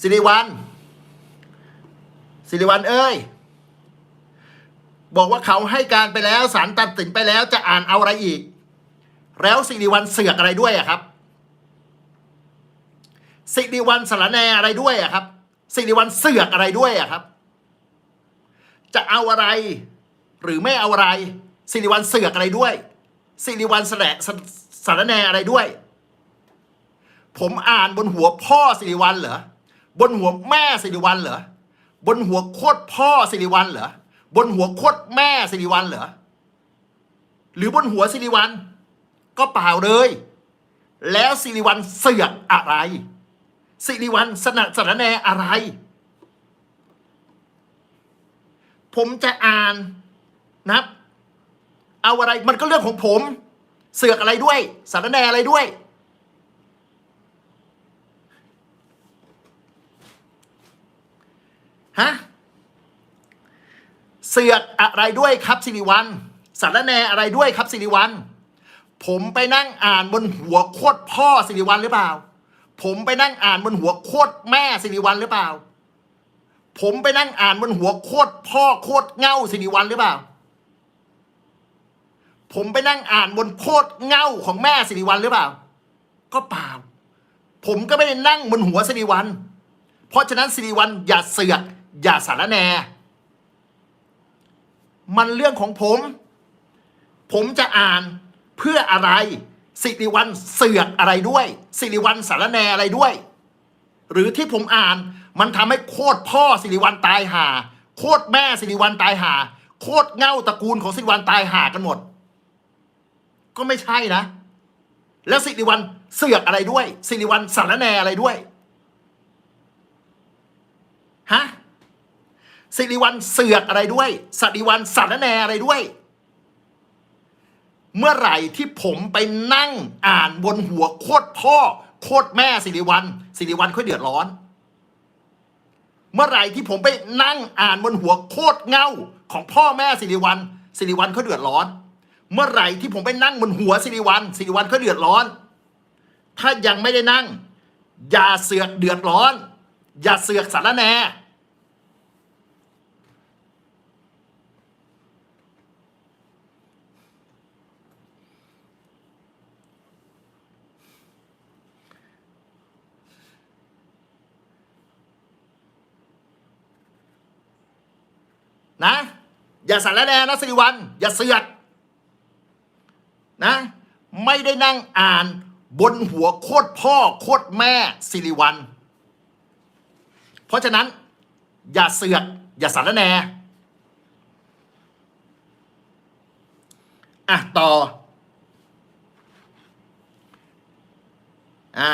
สิริวัลสิริวัลเอ้ย บอกว่าเขาให้การไปแล้วศาลตัดสินไปแล้วจะอ่านเอาอะไรอีก แล้วสิริวัลเสือกอะไรด้วยอะครับ สิริวัลสารแนอะไรด้วยอะครับ สิริวัลเสือกอะไรด้วยอะครับ จะเอาอะไร หรือไม่เอาอะไร สิริวัลเสือกอะไรด้วย สิริวัลสแสสารแนอะไรด้วย ผมอ่านบนหัวพ่อสิริวัลเหรอ บนหัวแม่สิริวัลเหรอบนหัวโคตรพ่อสิริวัลเหรอบนหัวโคตรแม่สิริวัลเหรอหรือบนหัวสิริวัลก็เปล่าเลย แล้วสิริวัลเสือกอะไรสิริวัลสนับสนแนอะไร ผมจะอ่านนะครับเอาอะไรมันก็เรื่องของผม เสือกอะไรด้วยสารแนอะไรด้วย ฮะเสือกอะไรด้วยครับสิริวัลสารแนอะไรด้วยครับสิริวัลผมไปนั่งอ่านบนหัวโคตรพ่อสิริวัลหรือเปล่า ผมไปนั่งอ่านบนหัวโคตรแม่สิริวัลหรือเปล่า ผมไปนั่งอ่านบนหัวโคตรพ่อโคตรเง่าสิริวัลหรือเปล่า ผมไปนั่งอ่านบนโคตรเง่าของแม่สิริวัลหรือเปล่า ก็เปล่า ผมก็ไม่ได้นั่งบนหัวสิริวัลเพราะฉะนั้นสิริวัลอย่าเสือก อย่าสารแน มันเรื่องของผม ผมจะอ่านเพื่ออะไร สิริวัลเสือกอะไรด้วย สิริวัลสารแนอะไรด้วย หรือที่ผมอ่านมันทำให้โคตรพ่อสิริวัลตายหา โคตรแม่สิริวัลตายหา โคตรเง่าตระกูลของสิริวัลตายหากันหมด ก็ไม่ใช่นะ แล้วสิริวัลเสือกอะไรด้วย สิริวัลสารแนอะไรด้วยฮะ สิริวัลเสือกอะไรด้วยสิริวัลสารแนอะไรด้วย เมื่อไหร่ที่ผมไปนั่งอ่านบนหัวโคตรพ่อ โคตรแม่สิริวัลสิริวัลค่อยเดือดร้อน เมื่อไหร่ที่ผมไปนั่งอ่านบนหัวโคตรเง่าของพ่อแม่สิริวัลสิริวัลเขาเดือดร้อน เมื่อไหร่ที่ผมไปนั่งบนหัวสิริวัลสิริวัลเขาเดือดร้อน ถ้ายังไม่ได้นั่ง อย่าเสือกเดือดร้อน อย่าเสือกสารแหน นะ อย่าสารแหนนะสิริวัลอย่าเสือกนะ ไม่ได้นั่งอ่านบนหัวโคตรพ่อโคตรแม่สิริวัลเพราะฉะนั้น อย่าเสือก อย่าสารแนอะ ต่อ อ่า